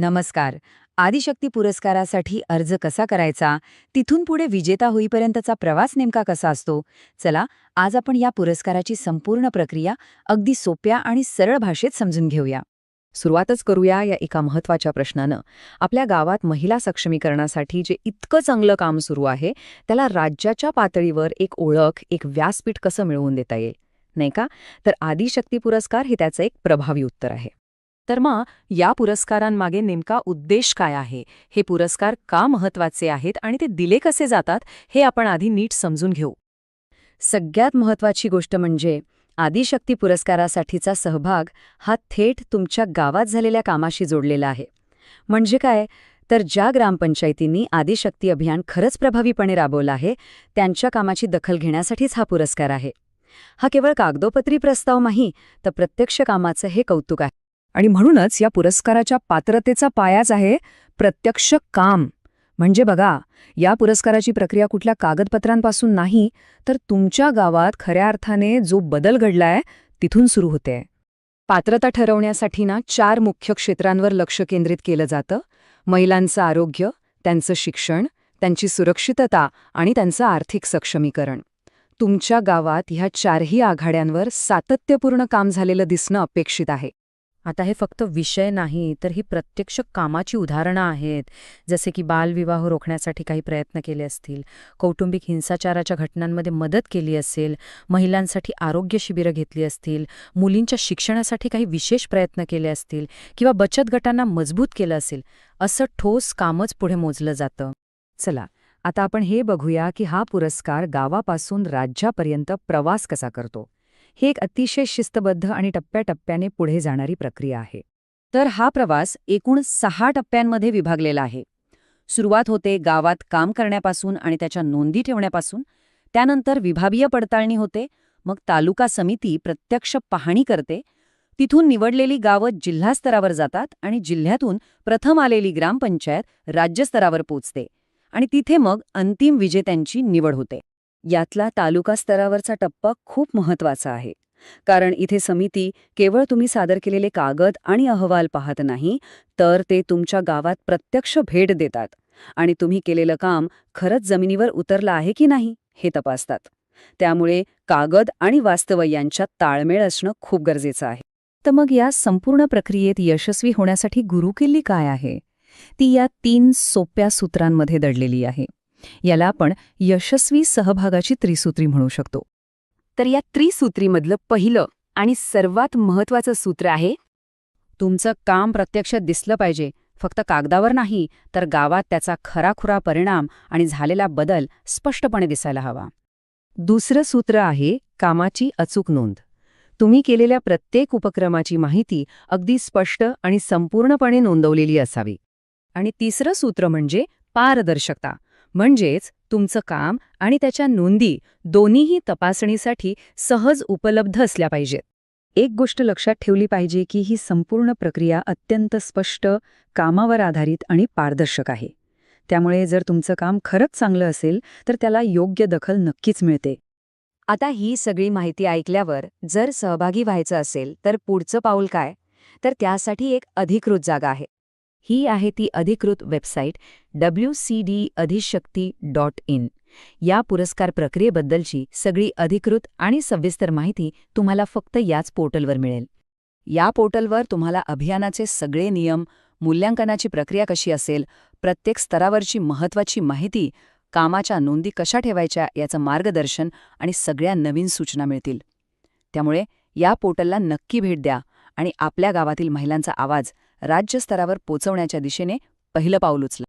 नमस्कार. आदिशक्ती पुरस्कारासाठी अर्ज कसा करायचा? तिथून पुढे विजेता होईपर्यंतचा प्रवास नेमका कसा असतो? चला आज आपण या पुरस्काराची संपूर्ण प्रक्रिया अगदी सोप्या आणि सरळ भाषेत समजून घेऊया. सुरुवातच करूया या एका महत्त्वाच्या प्रश्नानं. आपल्या गावात महिला सक्षमीकरणासाठी जे इतकं चांगलं काम सुरू आहे त्याला राज्याच्या पातळीवर एक ओळख एक व्यासपीठ कसं मिळवून देता येईल? नाही का? तर आदिशक्ती पुरस्कार हे त्याचं एक प्रभावी उत्तर आहे. तर मग या पुरस्कारांमागे नेमका उद्देश काय आहे? हे पुरस्कार का महत्त्वाचे आहेत आणि ते दिले कसे जातात हे आपण आधी नीट समजून घेऊ. सगळ्यात महत्वाची गोष्ट म्हणजे आदिशक्ती पुरस्कारासाठीचा सहभाग हा थेट तुमच्या गावात झालेल्या कामाशी जोडलेला आहे. म्हणजे काय? तर ज्या ग्रामपंचायतींनी आदिशक्ती अभियान खरंच प्रभावीपणे राबवलं आहे त्यांच्या कामाची दखल घेण्यासाठीच हा पुरस्कार आहे. हा केवळ कागदोपत्री प्रस्ताव नाही तर प्रत्यक्ष कामाचं हे कौतुक आहे. आणि म्हणूनच या पुरस्काराच्या पात्रतेचा पायाच आहे प्रत्यक्ष काम. म्हणजे बघा या पुरस्काराची प्रक्रिया कुठल्या कागदपत्रांपासून नाही तर तुमच्या गावात खऱ्या अर्थाने जो बदल घडलाय तिथून सुरू होते. पात्रता ठरवण्यासाठी ना चार मुख्य क्षेत्रांवर लक्ष केंद्रित केलं जातं. महिलांचं आरोग्य त्यांचं शिक्षण त्यांची सुरक्षितता आणि त्यांचं आर्थिक सक्षमीकरण. तुमच्या गावात ह्या चारही आघाड्यांवर सातत्यपूर्ण काम झालेलं दिसणं अपेक्षित आहे. आता हे फक्त विषय नाही तर ही प्रत्यक्ष कामाची उदाहरणं आहेत. जसे की बालविवाह रोखण्यासाठी काही प्रयत्न केले असतील कौटुंबिक हिंसाचाराच्या घटनांमध्ये मदत केली असेल महिलांसाठी आरोग्य शिबिरं घेतली असतील मुलींच्या शिक्षणासाठी काही विशेष प्रयत्न केले असतील किंवा बचत गटांना मजबूत केलं असेल असं ठोस कामच पुढे मोजलं जातं. चला आता आपण हे बघूया की हा पुरस्कार गावापासून राज्यापर्यंत प्रवास कसा करतो. ही एक अतिशय शिस्तबद्ध आणि टप्प्याटप्प्याने पुढे जाणारी प्रक्रिया आहे. तर हा प्रवास एकूण सहा टप्प्यांमध्ये विभागलेला आहे. सुरुवात होते गावात काम करण्यापासून आणि त्याच्या नोंदी ठेवण्यापासून. त्यानंतर विभागीय पडताळणी होते. मग तालुका समिती प्रत्यक्ष पाहणी करते. तिथून निवडलेली गावं जिल्हास्तरावर जातात आणि जिल्ह्यातून प्रथम आलेली ग्रामपंचायत राज्यस्तरावर पोचते. आणि तिथे मग अंतिम विजेत्यांची निवड होते. यातला तालुका स्तरावरचा टप्पा खूप महत्त्वाचा आहे. कारण इथे समिती केवळ तुम्ही सादर केलेले कागद आणि अहवाल पाहत नाही तर ते तुमच्या गावात प्रत्यक्ष भेट देतात. आणि तुम्ही केलेलं काम खरंच जमिनीवर उतरलं आहे की नाही हे तपासतात. त्यामुळे कागद आणि वास्तव यांच्यात ताळमेळ असणं खूप गरजेचं आहे. तर मग या संपूर्ण प्रक्रियेत यशस्वी होण्यासाठी गुरुकिल्ली काय आहे? ती या तीन सोप्या सूत्रांमध्ये दडलेली आहे. याला आपण यशस्वी सहभागाची त्रिसूत्री म्हणू शकतो. तर या त्रिसूत्रीमधलं पहिलं आणि सर्वात महत्वाचं सूत्र आहे? तुमचं काम प्रत्यक्षात दिसलं पाहिजे फक्त कागदावर नाही तर गावात त्याचा खराखुरा परिणाम आणि झालेला बदल स्पष्टपणे दिसायला हवा. दुसरं सूत्र आहे कामाची अचूक नोंद. तुम्ही केलेल्या प्रत्येक उपक्रमाची माहिती अगदी स्पष्ट आणि संपूर्णपणे नोंदवलेली असावी. आणि तिसरं सूत्र म्हणजे पारदर्शकता. म्हणजेच तुमचं काम आणि त्याच्या नोंदी दोन्हीही तपासणीसाठी सहज उपलब्ध असल्या पाहिजेत. एक गोष्ट लक्षात ठेवली पाहिजे की ही संपूर्ण प्रक्रिया अत्यंत स्पष्ट कामावर आधारित आणि पारदर्शक आहे. त्यामुळे जर तुमचं काम खरंच चांगलं असेल तर त्याला योग्य दखल नक्कीच मिळते. आता ही सगळी माहिती ऐकल्यावर जर सहभागी व्हायचं असेल तर पुढचं पाऊल काय? तर त्यासाठी एक अधिकृत जागा आहे. ही आहे ती अधिकृत website W C D Adhishakti dot in. या पुरस्कार प्रक्रियेबद्दलची सगळी अधिकृत आणि सविस्तर माहिती तुम्हाला फक्त याच पोर्टलवर मिळेल. या पोर्टलवर तुम्हाला अभियानाचे सगळे नियम मूल्यांकनाची प्रक्रिया कशी असेल प्रत्येक स्तरावरची महत्वाची माहिती कामाच्या नोंदी कशा ठेवायच्या याचं मार्गदर्शन आणि सगळ्या नवीन सूचना मिळतील. त्यामुळे या पोर्टलला नक्की भेट द्या. आणि आपल्या गावातील महिलांचा आवाज राज्यस्तरावर पोचवण्याच्या दिशेने पहिलं पाऊल उचला.